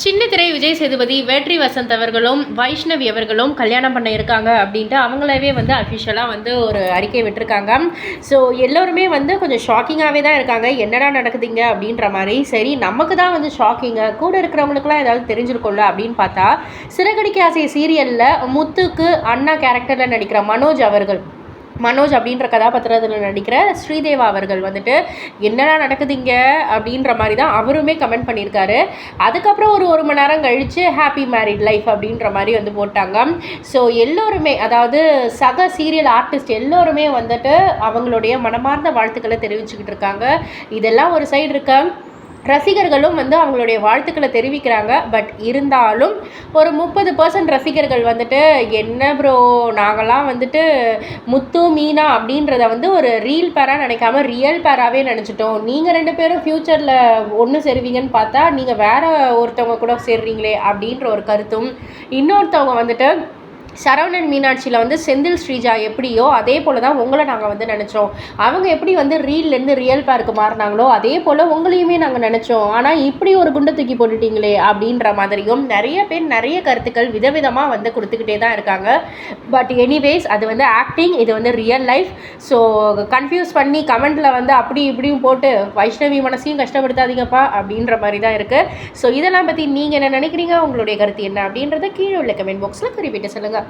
சின்ன திரை விஜய் சேதுபதி வேட்ரி வசந்த் அவர்களும் வைஷ்ணவி அவர்களும் கல்யாணம் பண்ண இருக்காங்க அப்படின்ட்டு அவங்களவே வந்து அஃபிஷியலாக வந்து ஒரு அறிக்கை விட்டுருக்காங்க. ஸோ எல்லோருமே வந்து கொஞ்சம் ஷாக்கிங்காகவே தான் இருக்காங்க. என்னடா நடக்குதுங்க அப்படின்ற மாதிரி. சரி நமக்கு தான் வந்து ஷாக்கிங்க கூட இருக்கிறவங்களுக்குலாம் ஏதாவது தெரிஞ்சிருக்கும்ல அப்படின்னு பார்த்தா சிறகடிக்க ஆசை சீரியலில் முத்துக்கு அண்ணா கேரக்டரில் நடிக்கிற மனோஜ் அவர்கள். மனோஜ் அப்படின்ற கதாபாத்திரத்தில் நடிக்கிற ஸ்ரீதேவா அவர்கள் வந்துட்டு என்னடா நடக்குதுங்க? அப்படின்ற மாதிரி தான் அவருமே கமெண்ட் பண்ணியிருக்காரு. அதுக்கப்புறம் ஒரு ஒரு மணி நேரம் கழித்து ஹாப்பி மேரிட் லைஃப் அப்படின்ற மாதிரி வந்து போட்டாங்க. ஸோ எல்லோருமே அதாவது சக சீரியல் ஆர்டிஸ்ட் எல்லோருமே வந்துட்டு அவங்களுடைய மனமார்ந்த வாழ்த்துக்களை தெரிவிச்சுக்கிட்டு இருக்காங்க. இதெல்லாம் ஒரு சைடு இருக்க? ரசிகர்களும் வந்து அவங்களுடைய வாழ்த்துக்களை தெரிவிக்கிறாங்க. பட் இருந்தாலும் ஒரு முப்பது பர்சன்ட் ரசிகர்கள் வந்துட்டு என்ன ப்ரோ நாங்களாம் வந்துட்டு முத்து மீனா அப்படின்றத வந்து ஒரு ரீல் பேராக நினைக்காம ரியல் பேராகவே நினச்சிட்டோம். நீங்கள் ரெண்டு பேரும் ஃப்யூச்சரில் ஒன்று சேருவீங்கன்னு பார்த்தா நீங்கள் வேறு ஒருத்தவங்க கூட சேர்றீங்களே அப்படின்ற ஒரு கருத்தும் இன்னொருத்தவங்க வந்துட்டு சரவணன் மீனாட்சியில் வந்து செந்தில் ஸ்ரீஜா எப்படியோ அதே போல் தான் உங்களை நாங்கள் வந்து நினச்சோம். அவங்க எப்படி வந்து ரீல்லேருந்து ரியல் பேருக்கு மாறினாங்களோ அதே போல் உங்களையுமே நாங்கள் நினச்சோம். ஆனால் இப்படி ஒரு குண்டை தூக்கி போட்டுட்டீங்களே அப்படின்ற மாதிரியும் நிறைய பேர் நிறைய கருத்துக்கள் விதவிதமாக வந்து கொடுத்துக்கிட்டே தான் இருக்காங்க. பட் எனிவேஸ் அது வந்து ஆக்டிங் இது வந்து ரியல் லைஃப் ஸோ கன்ஃபியூஸ் பண்ணி கமெண்ட்டில் வந்து அப்படி இப்படியும் போட்டு வைஷ்ணவி மனசையும் கஷ்டப்படுத்தாதீங்கப்பா அப்படின்ற மாதிரி தான் இருக்குது ஸோ இதெல்லாம் பற்றி நீங்கள் என்ன நினைக்கிறீங்க? உங்களுடைய கருத்து என்ன அப்படின்றத கீழே உள்ள கமெண்ட் பாக்ஸில் குறிப்பிட்டு சொல்லுங்கள்